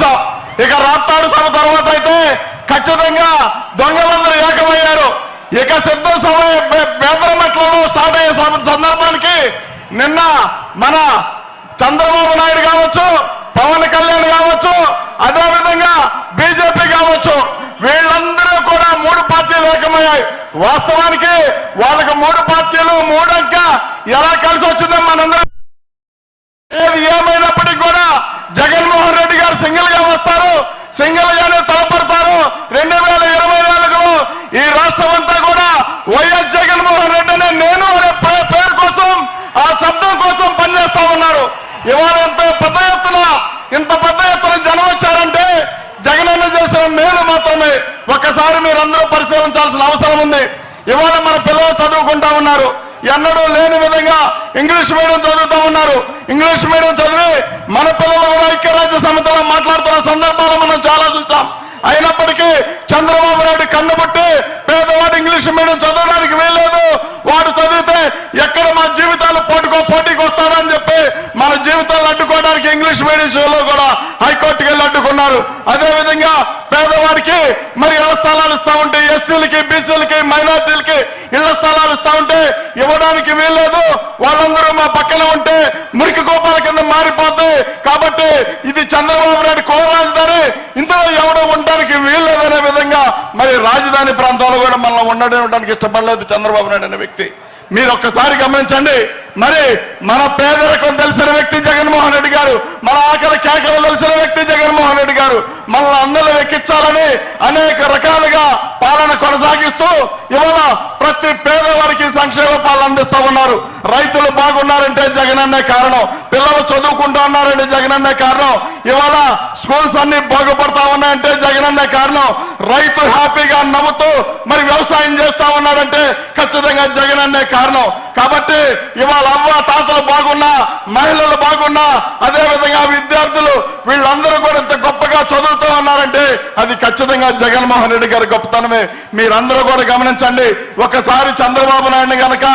చూశాం ఇక రాప్తాడు సభ తర్వాత అయితే ఖచ్చితంగా దొంగలందరూ ఏకమయ్యారు. ఇక సిద్ధ సభ బేదరమెట్లలో స్టార్ట్ అయ్యే సందర్భానికి నిన్న మన చంద్రబాబు నాయుడు కావచ్చు పవన్ కళ్యాణ్ కావచ్చు అదేవిధంగా బీజేపీ కావచ్చు వీళ్ళందరూ కూడా మూడు పార్టీలు ఏకమయ్యాయి. వాస్తవానికి వాళ్ళకి మూడు పార్టీలు మూడంక ఎలా కలిసి వచ్చిందో మనందరం ఏది ఏమైనప్పటికీ కూడా జగన్మోహన్ రెడ్డి గారు సింగిల్గా వస్తారు సింగిల్ గానే తలపడతారు రెండు వేల ఇరవై నాలుగులో ఈ రాష్ట్రం అంతా కూడా వైఎస్ జగన్మోహన్ రెడ్డి అనే నేను అనే పే- పేరు కోసం ఆ శబ్దం కోసం పనిచేస్తా ఉన్నారు ఇవాళ ఇంత పెద్ద ఎత్తున ఇంత పెద్ద ఎత్తున జనం వచ్చారంటే జగనన్న చేసిన మేలు మాత్రమే ఒక్కసారి మీరందరూ పరిశీలించాల్సిన అవసరం ఉంది. ఇవాళ మన పిల్లలు చదువుకుంటా ఉన్నారు. ఎన్నడూ లేని విధంగా ఇంగ్లీష్ మీడియం చదువుతా ఉన్నారు. ఇంగ్లీష్ మీడియం చదివి మన పిల్లలు కూడా ఐక్యరాజ్య సమితిలో మాట్లాడుతున్న సందర్భాలు మనం చాలా చూసాం అయినప్పటికీ చంద్రబాబు నాయుడు కన్నుబట్టి పేదవాడు ఇంగ్లీష్ మీడియం చదవడానికి వీల్లేదు. వాడు చదివితే ఎక్కడ మా జీవితాలు పోటుకో పోటీకి వస్తారని చెప్పి మన జీవితాలు అడ్డుకోవడానికి ఇంగ్లీష్ మీడియం షోలో కూడా హైకోర్టుకి వెళ్ళి అడ్డుకున్నారు. అదేవిధంగా పేదవాడికి మరి ఇళ్ళ స్థలాలు ఇస్తా ఉంటే ఎస్సీలకి బీసీలకి మైనార్టీలకి ఇళ్ళ స్థలాలు ఇస్తా ఉంటే ఇవ్వడానికి వీల్లేదు. వాళ్ళందరూ మా పక్కన ఉంటే మురికి కోపాల కింద మారిపోతాయి కాబట్టి ఇది చంద్రబాబు నాయుడు కో రాజధాని. ఇందులో ఎవడో ఉండడానికి వీల్లేదనే విధంగా మరి రాజధాని ప్రాంతంలో కూడా మనం ఉండడానికి ఇష్టపడలేదు చంద్రబాబు నాయుడు అనే వ్యక్తి. మీరు ఒక్కసారి గమనించండి. మరి మన పేదరికం తెలిసిన వ్యక్తి జగన్మోహన్ రెడ్డి గారు మన ఆకలి కేకలు తెలిసిన వ్యక్తి జగన్మోహన్ రెడ్డి గారు మనల్ని అందరూ వెక్కించాలని అనేక రకాలుగా పాలన కొనసాగిస్తూ ఇవాళ ప్రతి పేదవారికి సంక్షేమ పాలన అందిస్తూ ఉన్నారు. రైతులు బాగున్నారంటే జగనన్నే కారణం. పిల్లలు జగనన్న కారణం ఇవాళ స్కూల్స్ అన్ని బాగుపడతా ఉన్నాయంటే జగనన్నే కారణం రైతు హ్యాపీగా నవ్వుతూ మరి వ్యవసాయం చేస్తా ఉన్నాడంటే ఖచ్చితంగా జగనన్నే కారణం కాబట్టి ఇవాళ అవ్వ తాతలు బాగున్నా మహిళలు బాగున్నా అదేవిధంగా విద్యార్థులు వీళ్ళందరూ కూడా ఇంత గొప్పగా చదువుతూ ఉన్నారంటే అది ఖచ్చితంగా జగన్మోహన్ రెడ్డి గారి గొప్పతనమే. మీరందరూ కూడా గమనించండి. ఒకసారి చంద్రబాబు నాయుడు గనక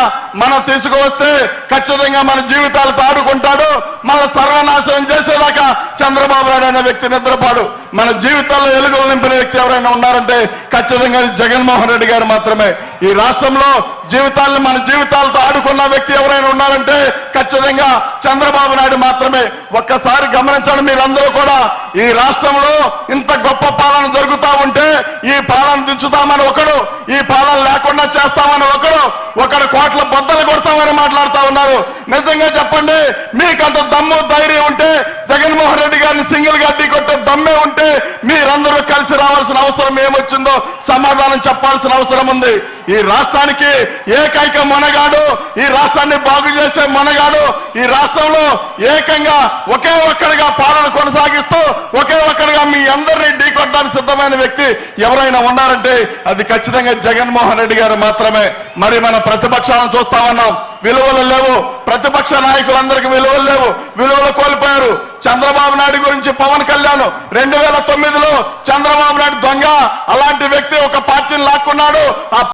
మనం తీసుకువస్తే ఖచ్చితంగా మన జీవితాలతో ఆడుకుంటాడు మన సర్వనాశనం చేసేదాకా చంద్రబాబు నాయుడు అనే వ్యక్తి నిద్రపాడు. మన జీవితాల్లో ఎలుగులు నింపిన వ్యక్తి ఎవరైనా ఉన్నారంటే ఖచ్చితంగా జగన్మోహన్ రెడ్డి గారు మాత్రమే. ఈ రాష్ట్రంలో జీవితాలను మన జీవితాలతో ఆడుకున్న వ్యక్తి ఎవరైనా ఉన్నారంటే ఖచ్చితంగా చంద్రబాబు నాయుడు మాత్రమే. ఒక్కసారి గమనించండి మీరందరూ కూడా ఈ రాష్ట్రంలో ఇంత గొప్ప పాలన జరుగుతా ఉంటే ఈ పాలన దించుతామని ఒకడు ఈ పాలన లేకుండా చేస్తామని ఒకడు ఒకడు కోట్ల బద్దలు కొడతామని మాట్లాడుతా ఉన్నారు. నిజంగా చెప్పండి మీకంత దమ్ము ధైర్యం ఉంటే జగన్మోహన్ రెడ్డి గారిని సింగిల్గా కొట్టే దమ్మే ఉంటే మీరందరూ కలిసి రావాల్సిన అవసరం ఏమొచ్చిందో సమాధానం చెప్పాల్సిన అవసరం ఉంది. ఈ రాష్ట్రానికి ఏకైక మొనగాడు ఈ రాష్ట్రాన్ని బాగు చేసే మొనగాడు ఈ రాష్ట్రంలో ఏకంగా ఒకే ఒక్కడిగా పాలన కొనసాగిస్తూ ఒకే ఒక్కడిగా మీ అందరినీ ఢీకొట్టడానికి సిద్ధమైన వ్యక్తి ఎవరైనా ఉన్నారంటే అది ఖచ్చితంగా జగన్మోహన్ రెడ్డి గారు మాత్రమే. మరి మన ప్రతిపక్షాలను చూస్తా ఉన్నాం విలువలు లేవు. ప్రతిపక్ష నాయకులందరికీ విలువలు లేవు. విలువలు కోల్పోయారు. చంద్రబాబు నాయుడు గురించి పవన్ కళ్యాణ్ రెండు వేల తొమ్మిదిలో చంద్రబాబు నాయుడు దొంగ